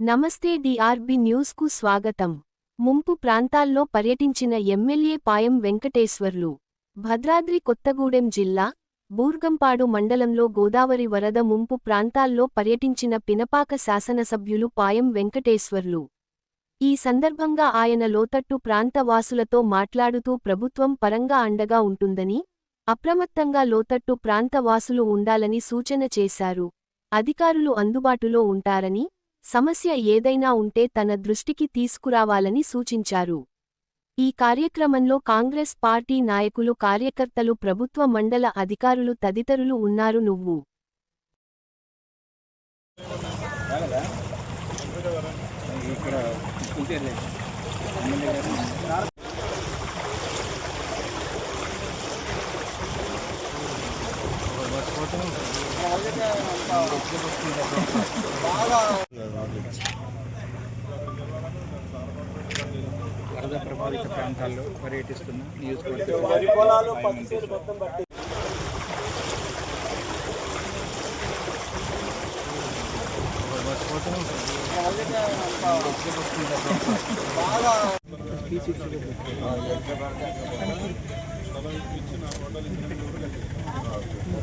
నమస్తే డిఆర్బి న్యూస్కు స్వాగతం. ముంపు ప్రాంతాల్లో పర్యటించిన ఎమ్మెల్యే పాయం వెంకటేశ్వర్లు. భద్రాద్రి కొత్తగూడెం జిల్లా బూర్గంపాడు మండలంలో గోదావరి వరద ముంపు ప్రాంతాల్లో పర్యటించిన పినపాక శాసనసభ్యులు పాయం వెంకటేశ్వర్లు. ఈ సందర్భంగా ఆయన లోతట్టు ప్రాంత వాసులతో మాట్లాడుతూ ప్రభుత్వం పరంగా అండగా ఉంటుందని అప్రమత్తంగా లోతట్టు ప్రాంత వాసులు ఉండాలని సూచన చేశారు. అధికారులు అందుబాటులో ఉంటారని సమస్య ఏదైనా ఉంటే తన దృష్టికి తీసుకురావాలని సూచించారు. ఈ కార్యక్రమంలో కాంగ్రెస్ పార్టీ నాయకులు కార్యకర్తలు ప్రభుత్వ మండల అధికారులు తదితరులు ఉన్నారు. నువ్వు ఇక్కడ వరద ప్రభావిత ప్రాంతాల్లో పర్యటిస్తున్న నియోజకవర్గ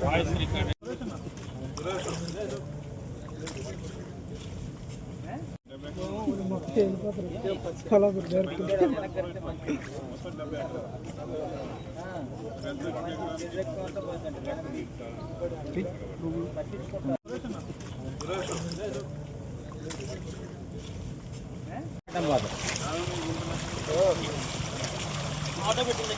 వాయిస్ కళాపూర్ డైరెక్ట్ ఆటో పెట్టింది